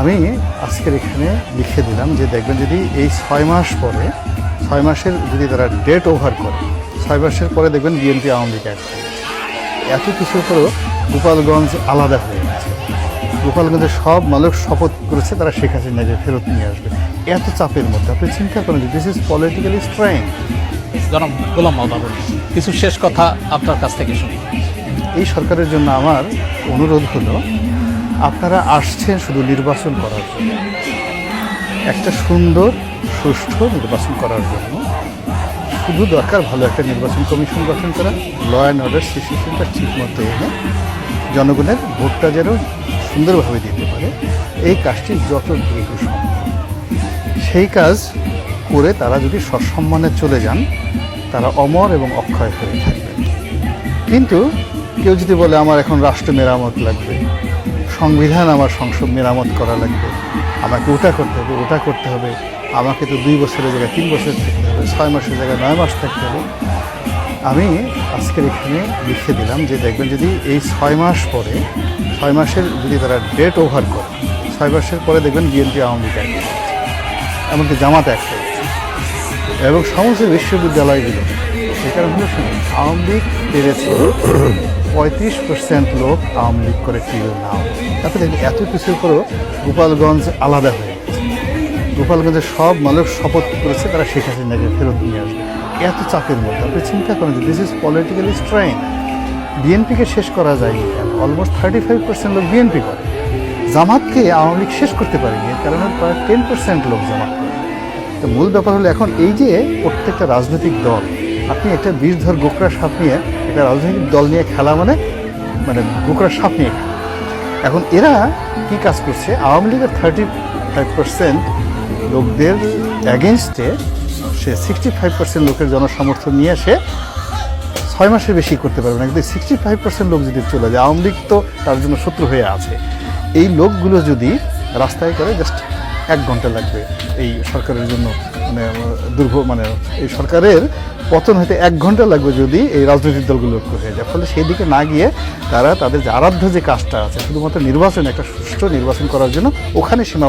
আমি আজকের এখানে লিখে দিলাম যে দেখবেন যদি এই ছয় মাস পরে ছয় মাসের যদি তারা ডেট ওভার করে ছয় মাসের পরে দেখবেন বিএনপি আওয়ামী লীগ এক এত কিছুর পরেও গোপালগঞ্জ আলাদা হয়ে গেছে। গোপালগঞ্জের সব মানুষ শপথ করেছে তারা শেখ হাসিনাকে ফেরত নিয়ে আসবে। এত চাপের মধ্যে আপনি চিন্তা করেন যে দিস ইজ পলিটিক্যালি স্ট্রেং জনাব গোলাম কিছু শেষ কথা আপনার কাছ থেকে শুনি। এই সরকারের জন্য আমার অনুরোধ হলো আপনারা আসছেন শুধু নির্বাচন করার জন্য। একটা সুন্দর, সুষ্ঠু নির্বাচন করার জন্য। শুধু দরকার ভালো একটা নির্বাচন কমিশন গঠন করা। ল অ্যান্ড অর্ডার সিচুয়েশনটা ঠিক মতো এনে জনগণের ভোটটা যেন সুন্দরভাবে দিতে পারে। এই কাজটি যত দ্রুত সম্ভব। সেই কাজ করে তারা যদি সসম্মানে চলে যান, তারা অমর এবং অক্ষয় হয়ে থাকবেন। কিন্তু কেউ যদি বলে, আমার এখন রাষ্ট্র মেরামত লাগবে। সংবিধান আমার সংসদ মেরামত করা লাগবে। আমাকে ওটা করতে হবে, ওটা করতে হবে। আমাকে তো দুই বছরের জায়গায়, তিন বছর থাকতে হবে, ছয় মাসের জায়গায়, নয় মাস থাকতে হবে। আমি আজকের এখানে লিখে দিলাম যে দেখবেন যদি এই ছয় মাস পরে, ছয় মাসের যদি তারা ডেট ওভার করে, ছয় মাসের পরে দেখবেন বিএনপি আওয়ামী লীগ এমনকি জামাত এক। এবং সমস্ত বিশ্ববিদ্যালয়গুলো সেখানে হলো শুনুন, আওয়ামী লীগ পেরেছে। পঁয়ত্রিশ পার্সেন্ট লোক আওয়ামী লীগ করে টিল নাও। দেখবেন এত কিছুর পরেও গোপালগঞ্জ আলাদা হয়ে গেছে। গোপালগঞ্জের সব মানুষ শপথ করেছে, তারা শেখ হাসিনাকে ফেরত নিয়ে আসবে। এত চাপের মধ্যে। আপনি চিন্তা করেন যে দিস ইজ পলিটিক্যালি স্ট্রেন বিএনপিকে শেষ করা যায়নি অলমোস্ট থার্টি ফাইভ পার্সেন্ট লোক বিএনপি করে। জামাতকে আওয়ামী লীগ শেষ করতে পারেনি কারণে প্রায় টেন পার্সেন্ট লোক জামাত করে। তো মূল ব্যাপার হলো এখন এই যে প্রত্যেকটা রাজনৈতিক দল আপনি একটা বিষধর গোকরা সাপ নিয়ে একটা রাজনৈতিক দল নিয়ে খেলা মানে মানে গোকরা সাপ নিয়ে এখন এরা কি কাজ করছে? আওয়ামী লীগের থার্টি ফাইভ পার্সেন্ট লোকদের অ্যাগেনস্টে সে সিক্সটি ফাইভ পার্সেন্ট লোকের জনসমর্থন নিয়ে সে ছয় মাসের বেশি করতে পারবে না। কিন্তু সিক্সটি ফাইভ পার্সেন্ট লোক যদি চলে যায়, আওয়ামী লীগ তো তার জন্য শত্রু হয়ে আছে। এই লোকগুলো যদি রাস্তায় করে জাস্ট এক ঘণ্টা লাগবে এই সরকারের জন্য মানে দুর্ভোগ মানে এই সরকারের পতন হতে এক ঘণ্টা লাগবে যদি এই রাজনৈতিক দলগুলো ঐক্য হয়ে যায়। ফলে সেই দিকে না গিয়ে তারা তাদের যে আরাধ্য যে কাজটা আছে, শুধুমাত্র নির্বাচন, একটা সুষ্ঠু নির্বাচন করার জন্য ওখানে সীমা